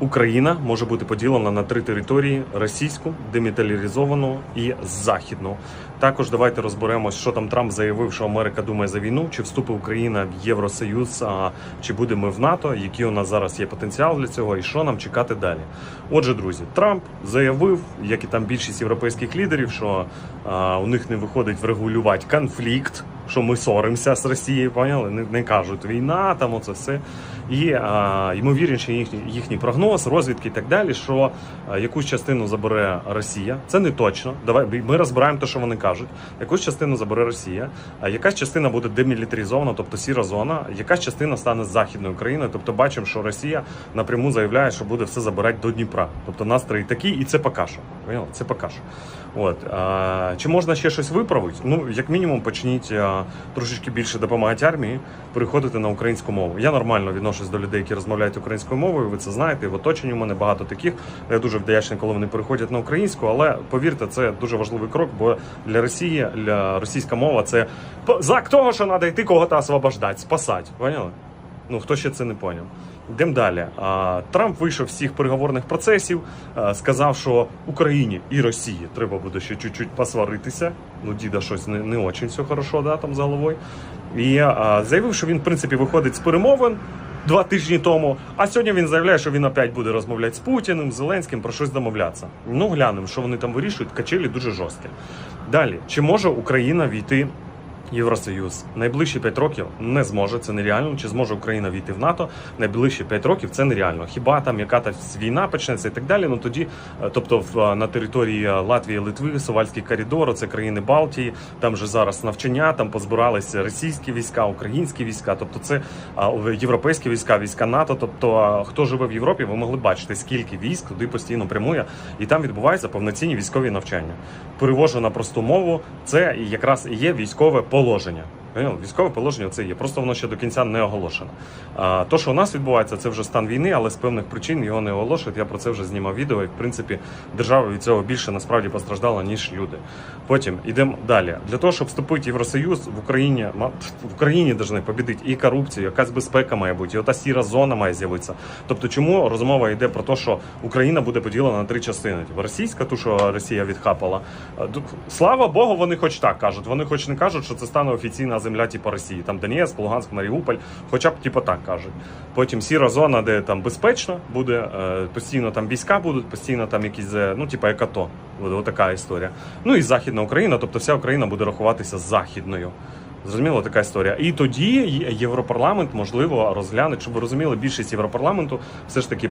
Україна може бути поділена на три території: російську, демілітаризовану і західну. Також давайте розберемось, що там Трамп заявив, що Америка думає за війну, чи вступить Україна в Євросоюз, а чи будемо в НАТО, який у нас зараз є потенціал для цього, і що нам чекати далі. Отже, друзі, Трамп заявив, як і там більшість європейських лідерів, що а, у них не виходить врегулювати конфлікт, що ми соримося з Росією, поняли? Не, не кажуть війна, там оце все. І а, ймовірніше їхній, їхній прогноз, розвідки і так далі, що а, якусь частину забере Росія. Це не точно. Давай ми розбираємо те, що вони кажуть. Якусь частину забере Росія, а якась частина буде демілітаризована, тобто сіра зона, якась частина стане західною Україною. Тобто бачимо, що Росія напряму заявляє, що буде все забирати до Дніпра. Тобто настрої такі, і це. Поняли? Це поки що. От а, чи можна ще щось виправити? Ну, як мінімум, почніть трошечки більше допомагати армії, переходити на українську мову. Я нормально відношусь до людей, які розмовляють українською мовою. Ви це знаєте. В оточенні у мене багато таких. Я дуже вдячний, коли вони переходять на українську. Але повірте, це дуже важливий крок, бо для Росії, для російська мова це знак того, що треба йти кого-то освобождати, спасати. Поняли? Ну хто ще це не поняв? Йдемо далі. Трамп вийшов з всіх переговорних процесів, сказав, що Україні і Росії треба буде ще чуть-чуть посваритися. Ну, діда щось не, не очень все хорошо, да, там з головою. І заявив, що він, в принципі, виходить з перемовин два тижні тому. А сьогодні він заявляє, що він опять буде розмовляти з Путіним, Зеленським про щось домовлятися. Ну, глянемо, що вони там вирішують. Качелі дуже жорсткі. Далі, чи може Україна війти Євросоюз найближчі 5 років не зможе, це нереально. Чи зможе Україна війти в НАТО? Найближчі 5 років це нереально. Хіба там яка та війна почнеться і так далі? Ну тоді, е, тобто, в на території Латвії, Литви, Сувальський коридор, це країни Балтії. Там же зараз навчання, там позбиралися російські війська, українські війська, тобто це європейські війська, війська НАТО. Тобто, хто живе в Європі, ви могли бачити, скільки військ туди постійно прямує, і там відбуваються повноцінні військові навчання. Перевожу на просту мову, це якраз є військове положення. Поняли? Військове положення це є. Просто воно ще до кінця не оголошено. А то, що у нас відбувається, це вже стан війни, але з певних причин його не оголошують. Я про це вже знімав відео. І в принципі держава від цього більше насправді постраждала, ніж люди. Потім йдемо далі. Для того, щоб вступити в Євросоюз в Україні, в Україні повинні побідити і корупцію, якась безпека має бути, і ота сіра зона має з'явитися. Тобто, чому розмова йде про те, що Україна буде поділена на три частини? Типу, російська, ту, що Росія відхапала. Слава Богу, вони хоч так кажуть. Вони хоч не кажуть, що це стане офіційна земля, типу Росії. Там Донецьк, Луганськ, Маріуполь, хоча б типу так кажуть. Потім сіра зона, де там безпечно буде, е, постійно там війська будуть, постійно там якісь, е, ну, типу, як АТО. Отака історія. Ну і Західна Україна, тобто вся Україна буде рахуватися західною. Зрозуміло, така історія. І тоді Європарламент можливо розгляне, щоб ви розуміли, більшість Європарламенту все ж таки